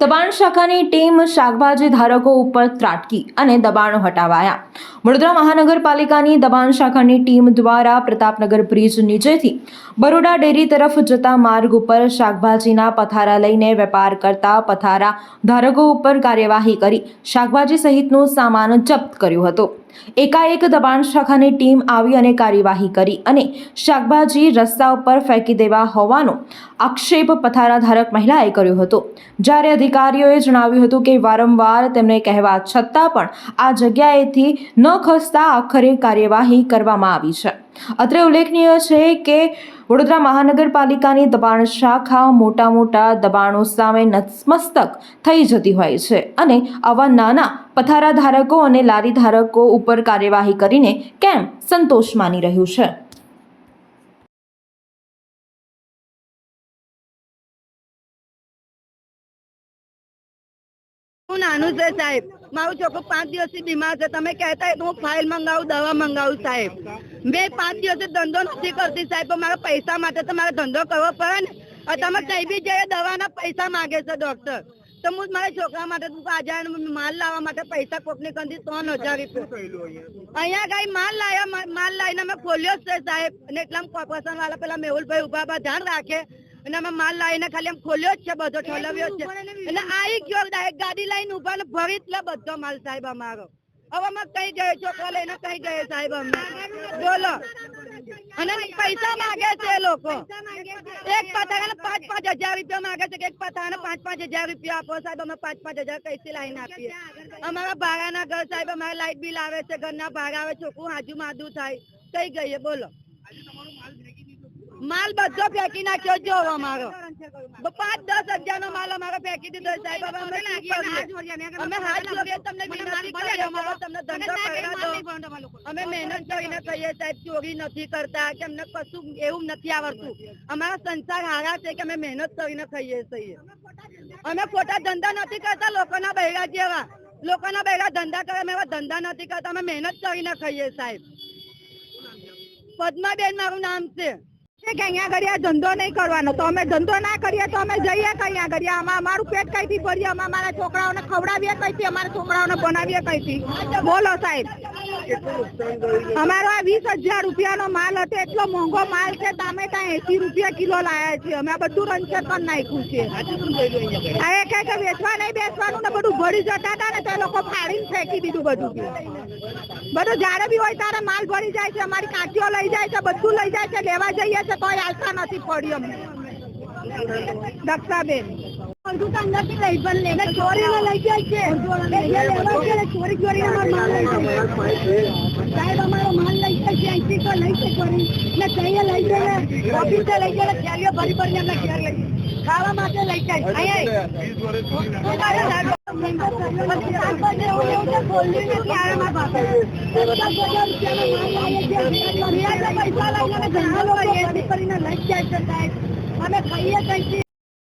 દબાણ શાખાની ટીમ શાકભાજી ધારકો ઉપર ત્રાટકી અને દબાણો હટાવાયા. વડોદરા મહાનગરપાલિકાની દબાણ શાખાની ટીમ દ્વારા પ્રતાપનગર બ્રિજ નીચેથી બરોડા ડેરી તરફ જતા માર્ગ ઉપર શાકભાજીના પથારા લઈને વેપાર કરતા પથારા ધારકો ઉપર કાર્યવાહી કરી શાકભાજી સહિતનો સામાન જપ્ત કર્યો હતો. એકાએક દબાણ શાખાની ટીમ આવી અને કાર્યવાહી કરી અને શાકભાજી રસ્તા ઉપર ફેંકી દેવા હોવાનો આક્ષેપ પથારા ધારક મહિલાએ કર્યો હતો. જ્યારે અધિકારીઓએ જણાવ્યું હતું કે વારંવાર તેમને કહેવા છતાં પણ આ જગ્યાએથી ન ખસતા આખરે કાર્યવાહી કરવામાં આવી છે. અત્રે ઉલ્લેખનીય છે કે વડોદરા મહાનગરપાલિકાની દબાણ શાખા મોટા મોટા દબાણો સામે નતમસ્તક થઈ જતી હોય છે અને આવા નાના પથારા ધારકો અને લારી ધારકો ઉપર કાર્યવાહી કરીને કેમ સંતોષ માની રહ્યું છે? નાનું છે સાહેબ. મારું છોકરું પાંચ દિવસથી બીમાર છે. તમે કહેતા તો હું ફાઇલ મંગાવું, દવા મંગાવું સાહેબ. મેં પાંચ દિવસથી ધંધો નથી કરતી સાહેબ મારા પૈસા માટે તો મારે ધંધો કરવો પડે ને. તમે કઈ બી જઈએ દવાના પૈસા માંગે છે ડોક્ટર તો હું મારા છોકરા માટે આજે માલ લાવવા માટે પૈસા કોકની કંદી ત્રણ હજાર રૂપિયા. અહીંયા કઈ માલ લાવ્યા માલ લાવીને અમે ખોલ્યો છે સાહેબ. અને એટલા કોર્પોરેશન વાળા પેલા મેહુલભાઈ ઊભા ધ્યાન રાખે. અને અમે માલ લાવીને ખાલી આમ ખોલ્યો જ છે બધો ઠલવ્યો છે. અને આવી ગયો ડાયરેક્ટ ગાડી લઈને ઊભા ને ભરી એટલે બધો માલ સાહેબ અમારો. હવે અમે કઈ ગયે છોકરા લઈને કઈ ગયે સાહેબ અમને બોલો. અને પૈસા માંગે છે એ લોકો. એક પતાને પાંચ પાંચ હજાર રૂપિયા માંગે છે કે એક પતાને પાંચ પાંચ હજાર રૂપિયા આપો સાહેબ અમે પાંચ પાંચ હજાર કઈથી લાવીને આપીએ? અમારા ભાડાના ઘર સાહેબ અમારે લાઇટ બિલ આવે છે ઘરના ભાડા આવે છોકરું હાજુ માદું થાય. કઈ ગઈએ બોલો. માલ બધો ફેંકી નાખ્યો જો બ- પાંચ દસ હજાર નો માલ અમારો ફેંકી દીધો સાહેબ. અમે અમે હાથ જોડીએ તમને વિનંતી કરીએ અમારો તમને ધંધો કરવા દો અમે મહેનત કરીને કહીએ સાહેબ ચોરી નથી કરતા કે અમને કશું એવું નથી આવડતું. અમારા સંસાર હારા છે કે અમે મહેનત કરીને ખાઈએ છીએ. અમે ખોટા ધંધા નથી કરતા લોકોના બહેરા જેવા. લોકોના બહેરા ધંધા કરે અમે એવા ધંધા નથી કરતા અમે મહેનત કરીને ખાઈએ સાહેબ. પદ્માબેન મારું નામ છે. છે કે અહીંયા આગળ ધંધો નહીં કરવાનો. તો અમે ધંધો ના કરીએ તો અમે જઈએ કઈ આગળ. આમાં અમારું પેટ કઈથી ભરીએ? અમે અમારા છોકરાઓને ખવડાવીએ કઈથી? અમારા છોકરાઓને બનાવીએ કઈથી? બોલો સાહેબ. અમારો આ વીસ હજાર રૂપિયાનો માલ હતો. એટલો મોંઘો માલ છે તમે ત્યાં એસી રૂપિયા કિલો લાયા છે અમે બધું રંચર પણ નાખ્યું છે. આ એ કઈ વેચવા નહીં બેસવાનું ને બધું ભરી જતા હતા ને તો એ લોકો ફાડીને ફેંકી દીધું બધું. બધું જ્યારે બી હોય ત્યારે માલ ભરી જાય છે. અમારી કાંચીઓ લઈ જાય છે, બધું લઈ જાય છે. લેવા જઈએ છે તોય આલતા નથી પડી અમને. દક્ષાબેન. અડધું તો લઈ જાય છે છે સાહેબ છે છે અમે ઘેર જાય. અહીંયા. અમે ખાઈએ કઈ